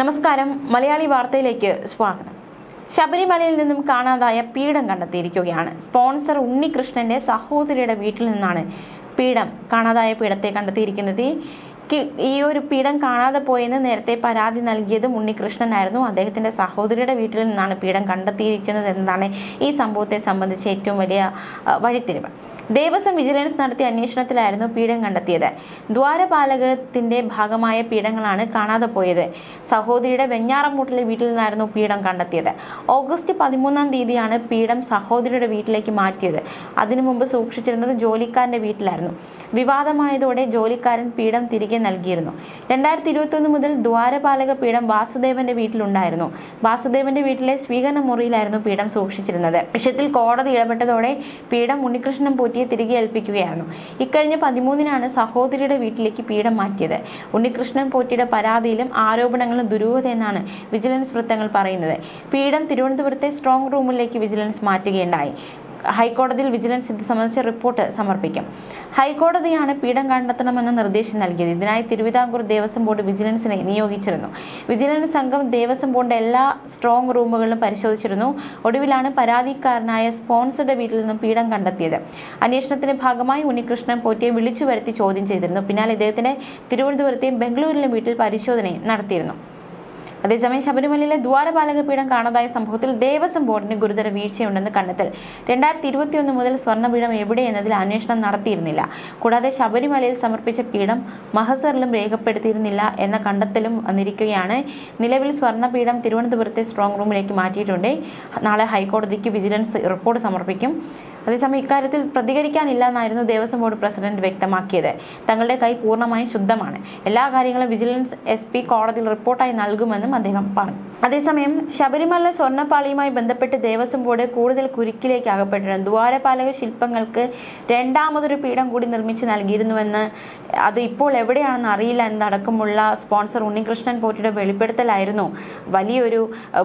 നമസ്കാരം. മലയാളി വാർത്തയിലേക്ക് സ്വാഗതം. ശബരിമലയിൽ നിന്നും കാണാതായ പീഠം കണ്ടെത്തിയിരിക്കുകയാണ്. സ്പോൺസർ ഉണ്ണികൃഷ്ണന്റെ സഹോദരിയുടെ വീട്ടിൽ നിന്നാണ് പീഠം കാണാതായ പീഠത്തെ കണ്ടെത്തിയിരിക്കുന്നത്. ഈ ഒരു പീഠം കാണാതെ പോയെന്ന് നേരത്തെ പരാതി നൽകിയതും ഉണ്ണികൃഷ്ണനായിരുന്നു. അദ്ദേഹത്തിന്റെ സഹോദരിയുടെ വീട്ടിൽ നിന്നാണ് പീഠം കണ്ടെത്തിയിരിക്കുന്നത് എന്നതാണ് ഈ സംഭവത്തെ സംബന്ധിച്ച് ഏറ്റവും വലിയ വഴിത്തിരിവ്. ദേവസ്വം വിജിലൻസ് നടത്തിയ അന്വേഷണത്തിലായിരുന്നു പീഠം കണ്ടെത്തിയത്. ദ്വാരപാലകത്തിന്റെ ഭാഗമായ പീഠങ്ങളാണ് കാണാതെ പോയത്. സഹോദരിയുടെ വെഞ്ഞാറമൂട്ടിലെ വീട്ടിൽ നിന്നായിരുന്നു പീഠം കണ്ടെത്തിയത്. ഓഗസ്റ്റ് പതിമൂന്നാം തീയതിയാണ് പീഠം സഹോദരിയുടെ വീട്ടിലേക്ക് മാറ്റിയത്. അതിനു മുമ്പ് സൂക്ഷിച്ചിരുന്നത് ജോലിക്കാരന്റെ വീട്ടിലായിരുന്നു. വിവാദമായതോടെ ജോലിക്കാരൻ പീഠം തിരികെ നൽകിയിരുന്നു. രണ്ടായിരത്തി ഇരുപത്തി മുതൽ ദ്വാരപാലക പീഠം വാസുദേവന്റെ വീട്ടിലുണ്ടായിരുന്നു. വാസുദേവന്റെ വീട്ടിലെ സ്വീകരണ മുറിയിലായിരുന്നു പീഠം സൂക്ഷിച്ചിരുന്നത്. വിഷയത്തിൽ കോടതി ഇടപെട്ടതോടെ പീഠം ഉണ്ണികൃഷ്ണൻ പോറ്റിയെ തിരികെ ഏൽപ്പിക്കുകയായിരുന്നു. ഇക്കഴിഞ്ഞ പതിമൂന്നിനാണ് സഹോദരിയുടെ വീട്ടിലേക്ക് പീഠം മാറ്റിയത്. ഉണ്ണികൃഷ്ണൻ പോറ്റിയുടെ പരാതിയിലും ആരോപണങ്ങളും ദുരൂഹതയെന്നാണ് വിജിലൻസ് വൃത്തങ്ങൾ പറയുന്നത്. പീഠം തിരുവനന്തപുരത്തെ സ്ട്രോങ് റൂമിലേക്ക് വിജിലൻസ് മാറ്റുകയുണ്ടായി. ഹൈക്കോടതിയിൽ വിജിലൻസ് ഇത് സംബന്ധിച്ച റിപ്പോർട്ട് സമർപ്പിക്കും. ഹൈക്കോടതിയാണ് പീഠം കണ്ടെത്തണമെന്ന നിർദ്ദേശം നൽകിയത്. ഇതിനായി തിരുവിതാംകൂർ ദേവസ്വം ബോർഡ് വിജിലൻസിനെ നിയോഗിച്ചിരുന്നു. വിജിലൻസ് സംഘം ദേവസ്വം ബോർഡിന്റെ എല്ലാ സ്ട്രോങ് റൂമുകളിലും പരിശോധിച്ചിരുന്നു. ഒടുവിലാണ് പരാതിക്കാരനായ സ്പോൺസറുടെ വീട്ടിൽ നിന്നും പീഠം കണ്ടെത്തിയത്. അന്വേഷണത്തിന്റെ ഭാഗമായി ഉണ്ണികൃഷ്ണൻ പോറ്റിയെ വിളിച്ചു വരുത്തി ചോദ്യം ചെയ്തിരുന്നു. പിന്നാലെ ഇദ്ദേഹത്തിന്റെ തിരുവനന്തപുരത്തെയും ബംഗളൂരിലെയും വീട്ടിൽ പരിശോധനയും നടത്തിയിരുന്നു. അതേസമയം ശബരിമലയിലെ ദ്വാരപാലക പീഠം കാണാതായ സംഭവത്തിൽ ദേവസ്വം ബോർഡിന് ഗുരുതര വീഴ്ചയുണ്ടെന്ന് കണ്ടെത്തൽ. രണ്ടായിരത്തി ഇരുപത്തിയൊന്ന് മുതൽ സ്വർണപീഠം എവിടെ എന്നതിൽ അന്വേഷണം നടത്തിയിരുന്നില്ല. കൂടാതെ ശബരിമലയിൽ സമർപ്പിച്ച പീഠം മഹസറിലും രേഖപ്പെടുത്തിയിരുന്നില്ല എന്ന കണ്ടെത്തലും വന്നിരിക്കുകയാണ്. നിലവിൽ സ്വർണപീഠം തിരുവനന്തപുരത്തെ സ്ട്രോങ് റൂമിലേക്ക് മാറ്റിയിട്ടുണ്ട്. നാളെ ഹൈക്കോടതിക്ക് വിജിലൻസ് റിപ്പോർട്ട് സമർപ്പിക്കും. അതേസമയം ഇക്കാര്യത്തിൽ പ്രതികരിക്കാനില്ല എന്നായിരുന്നു ദേവസ്വം ബോർഡ് പ്രസിഡന്റ് വ്യക്തമാക്കിയത്. തങ്ങളുടെ കൈ പൂർണമായും ശുദ്ധമാണ്. എല്ലാ കാര്യങ്ങളും വിജിലൻസ് എസ് പി കോടതിയിൽ റിപ്പോർട്ടായി നൽകുമെന്നും അദ്ദേഹം പറഞ്ഞു. അതേസമയം ശബരിമല സ്വർണപ്പാളിയുമായി ബന്ധപ്പെട്ട് ദേവസ്വം ബോർഡ് കൂടുതൽ കുരുക്കിലേക്ക് അകപ്പെട്ടിട്ടുണ്ട് ദ്വാരപാലക ശില്പങ്ങൾക്ക് രണ്ടാമതൊരു പീഠം കൂടി നിർമ്മിച്ച് നൽകിയിരുന്നുവെന്ന് അത് ഇപ്പോൾ എവിടെയാണെന്ന് അറിയില്ല എന്നടക്കമുള്ള സ്പോൺസർ ഉണ്ണികൃഷ്ണൻ പോറ്റിയുടെ വെളിപ്പെടുത്തലായിരുന്നു വലിയൊരു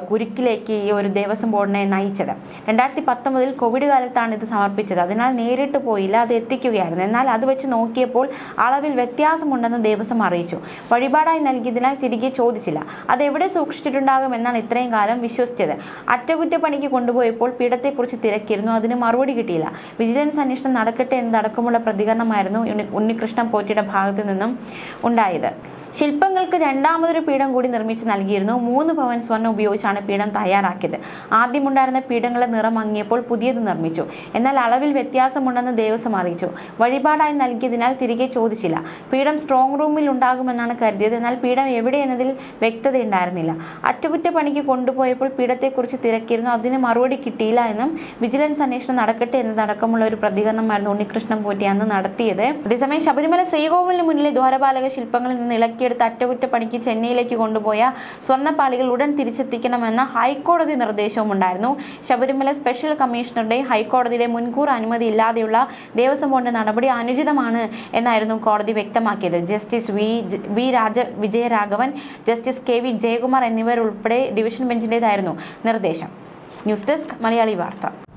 കുരുക്കിലേക്ക് ഈ ഒരു ദേവസ്വം ബോർഡിനെ നയിച്ചത്. രണ്ടായിരത്തി പത്തൊമ്പതിൽ കോവിഡ് കാലത്താണ് ഇത് സമർപ്പിച്ചത്. അതിനാൽ നേരിട്ട് പോയില്ല അത് എത്തിക്കുകയായിരുന്നു. എന്നാൽ അത് വെച്ച് നോക്കിയപ്പോൾ അളവിൽ വ്യത്യാസമുണ്ടെന്ന് ദേവസ്വം അറിയിച്ചു. വഴിപാടായി നൽകിയതിനാൽ തിരികെ ചോദിച്ചില്ല. അത് എവിടെ സൂക്ഷിച്ചിട്ടുണ്ടാകും എന്നാണ് ഇത്രയും കാലം വിശ്വസിച്ചത്. അറ്റകുറ്റപ്പണിക്ക് കൊണ്ടുപോയപ്പോൾ പീഠത്തെക്കുറിച്ച് തിരക്കിയിരുന്നു. അതിന് മറുപടി കിട്ടിയില്ല. വിജിലൻസ് അന്വേഷണം നടക്കട്ടെ എന്നതടക്കമുള്ള പ്രതികരണമായിരുന്നു ഉണ്ണി- ഉണ്ണികൃഷ്ണൻ പോറ്റിയുടെ ഭാഗത്തു നിന്നും ഉണ്ടായത്. ശില്പങ്ങൾക്ക് രണ്ടാമതൊരു പീഠം കൂടി നിർമ്മിച്ച് നൽകിയിരുന്നു. മൂന്ന് ഭവൻ സ്വർണം ഉപയോഗിച്ചാണ് പീഠം തയ്യാറാക്കിയത്. ആദ്യമുണ്ടായിരുന്ന പീഠങ്ങളുടെ നിറം മങ്ങിയപ്പോൾ പുതിയത് നിർമ്മിച്ചു. എന്നാൽ അളവിൽ വ്യത്യാസമുണ്ടെന്ന് ദേവസ്വം അറിയിച്ചു. വഴിപാടായി നൽകിയതിനാൽ തിരികെ ചോദിച്ചില്ല. പീഠം സ്ട്രോങ് റൂമിൽ ഉണ്ടാകുമെന്നാണ് കരുതിയത്. എന്നാൽ പീഠം എവിടെ എന്നതിൽ വ്യക്തത ഉണ്ടായിരുന്നില്ല. അറ്റകുറ്റപ്പണിക്ക് കൊണ്ടുപോയപ്പോൾ പീഠത്തെക്കുറിച്ച് തിരക്കിയിരുന്നു. അതിന് മറുപടി കിട്ടിയില്ല എന്നും വിജിലൻസ് അന്വേഷണം നടക്കട്ടെ എന്നതടക്കമുള്ള ഒരു പ്രതികരണമായിരുന്നു ഉണ്ണികൃഷ്ണൻ പോറ്റി അന്ന് നടത്തിയത്. അതേസമയം ശബരിമല ശ്രീകോവിലിന് മുന്നിലെ ദ്വാരപാലക ശില്പങ്ങളിൽ നിന്ന് ഇളക്കിയെടുത്ത് അറ്റകുറ്റപ്പണിക്ക് ചെന്നൈയിലേക്ക് കൊണ്ടുപോയ സ്വർണപ്പാളികൾ ഉടൻ തിരിച്ചെത്തിക്കണമെന്ന ഹൈക്കോടതി നിർദ്ദേശവും ഉണ്ടായിരുന്നു. ശബരിമല സ്പെഷ്യൽ കമ്മീഷണറുടെ ഹൈക്കോടതിയുടെ മുൻകൂർ അനുമതി ഇല്ലാതെയുള്ള ദേവസ്വം ബോർഡിന്റെ നടപടി അനുചിതമാണ് എന്നായിരുന്നു കോടതി വ്യക്തമാക്കിയത്. Justice V V Raja Vijayaraghavan justice K V Jayakumar എന്നിവരുൾപ്പെടെ ഡിവിഷൻ ബെഞ്ചിന്റെതായിരുന്നു നിർദ്ദേശം. ന്യൂസ് ഡെസ്ക് മലയാളി വാർത്ത.